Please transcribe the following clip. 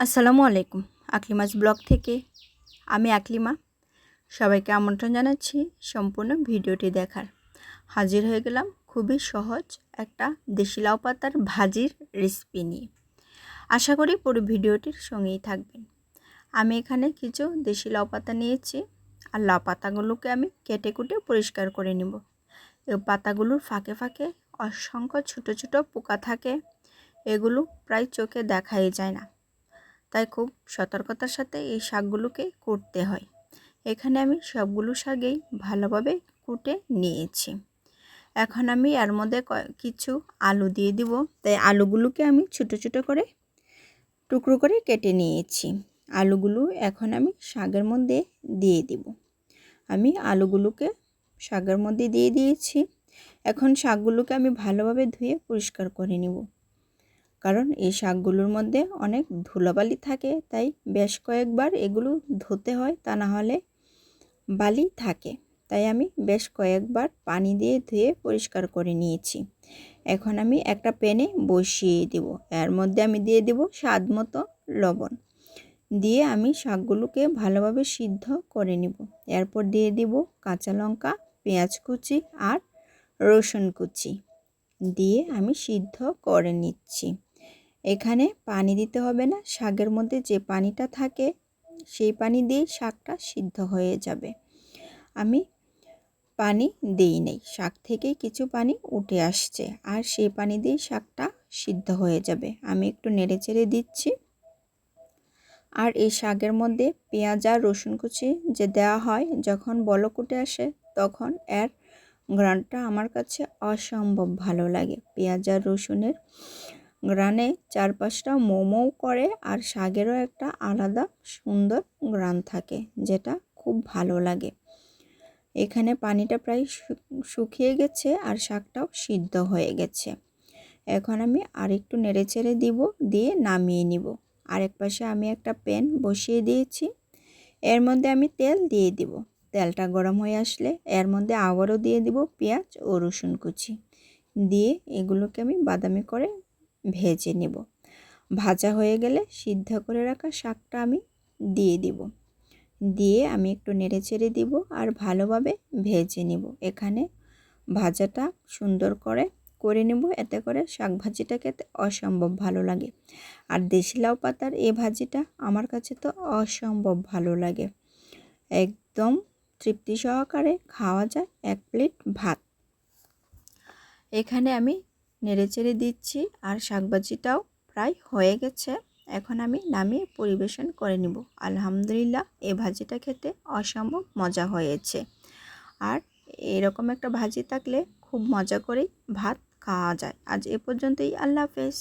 আসসালামু আলাইকুম, আকলিমাস ব্লগ থেকে আমি আকলিমা। সবাইকে আমন্ত্রণ জানাচ্ছি সম্পূর্ণ ভিডিওটি দেখার। হাজির হয়ে গেলাম খুবই সহজ একটা দেশি লাউ পাতার ভাজির রেসিপি নিয়ে। আশা করি পুরো ভিডিওটির সঙ্গেই থাকবেন। আমি এখানে কিছু দেশি লাউ পাতা নিয়েছি আর লাউ পাতাগুলোকে আমি কেটে কুটে পরিষ্কার করে নেব। এই পাতাগুলোর ফাঁকে ফাঁকে অসংখ্য ছোট ছোট পোকা থাকে, এগুলো প্রায় চোখে দেখাই যায় না। তাই খুব সতর্কতার সাথে এই শাকগুলোকে কুটতে হয়। এখানে আমি সবগুলো শাকেই ভালোভাবে কুটে নিয়েছি। এখন আমি এর মধ্যে কিছু আলু দিয়ে দিব। তাই আলুগুলোকে আমি ছোটো ছোটো করে টুকরো করে কেটে নিয়েছি। আলুগুলো এখন আমি শাকের মধ্যে দিয়ে দিব। আমি আলুগুলোকে শাকের মধ্যে দিয়ে দিয়েছি। এখন শাকগুলোকে আমি ভালোভাবে ধুয়ে পরিষ্কার করে নেব। কারণ এই শাকগুলোর মধ্যে অনেক ধুলোবালি থাকে, তাই বেশ কয়েকবার এগুলো ধুতে হয়, তা না হলে বালি থাকে। তাই আমি বেশ কয়েকবার পানি দিয়ে ধুয়ে পরিষ্কার করে নিয়েছি। এখন আমি একটা প্যানে বসিয়ে দেব। এর মধ্যে আমি দিয়ে দেব স্বাদ মতো লবণ। দিয়ে আমি শাকগুলোকে ভালোভাবে সিদ্ধ করে নিব। এরপর দিয়ে দিব কাঁচা লঙ্কা, পেঁয়াজ কুচি আর রসুন কুচি। দিয়ে আমি সিদ্ধ করে নিচ্ছি। এখানে পানি দিতে হবে না। শাকের মধ্যে যে পানিটা থাকে, সেই পানি দিয়ে শাকটা সিদ্ধ হয়ে যাবে। আমি পানি দিই নেই। শাক থেকেই কিছু পানি উঠে আসছে আর সেই পানি দিয়ে শাকটা সিদ্ধ হয়ে যাবে। আমি একটু নেড়ে চেড়ে দিচ্ছি। আর এই শাকের মধ্যে পেঁয়াজ আর রসুন কুচি যে দেওয়া হয়, যখন বলক উঠে আসে, তখন এর গ্রানটা আমার কাছে অসম্ভব ভালো লাগে। পেঁয়াজ আর রসুনের গ্রানে চারপাশটা মোমো করে আর শাকেরও একটা আলাদা সুন্দর গ্রান থাকে, যেটা খুব ভালো লাগে। এখানে পানিটা প্রায় শুকিয়ে গেছে আর শাকটাও সিদ্ধ হয়ে গেছে। এখন আমি আরেকটু নেড়ে চেড়ে দিব, দিয়ে নামিয়ে নিব। আরেক পাশে আমি একটা প্যান বসিয়ে দিয়েছি। এর মধ্যে আমি তেল দিয়ে দিব। তেলটা গরম হয়ে আসলে এর মধ্যে আবারও দিয়ে দিব পেঁয়াজ ও রসুন কুচি। দিয়ে এগুলোকে আমি বাদামি করে ভেজে নেব। ভাজা হয়ে গেলে সিদ্ধ করে রাখা শাকটা আমি দিয়ে দিব। দিয়ে আমি একটু নেড়ে চেড়ে দিব আর ভালোভাবে ভেজে নেব। এখানে ভাজাটা সুন্দর করে করে নেব। এতে করে শাক ভাজিটা খেতে অসম্ভব ভালো লাগে। আর দেশি লাউ পাতার এই ভাজিটা আমার কাছে তো অসম্ভব ভালো লাগে। একদম তৃপ্তি সহকারে খাওয়া যায় এক প্লেট ভাত। এখানে আমি নেড়েচেড়ে দিচ্ছি আর শাকভাজিটাও প্রায় হয়ে গেছে। এখন আমি নামিয়ে পরিবেশন করে নিব। আলহামদুলিল্লাহ, এ ভাজিটা খেতে অসম্ভব মজা হয়েছে। আর এরকম একটা ভাজি থাকলে খুব মজা করেই ভাত খাওয়া যায়। আজ এ পর্যন্তই। আল্লাহ হাফেজ।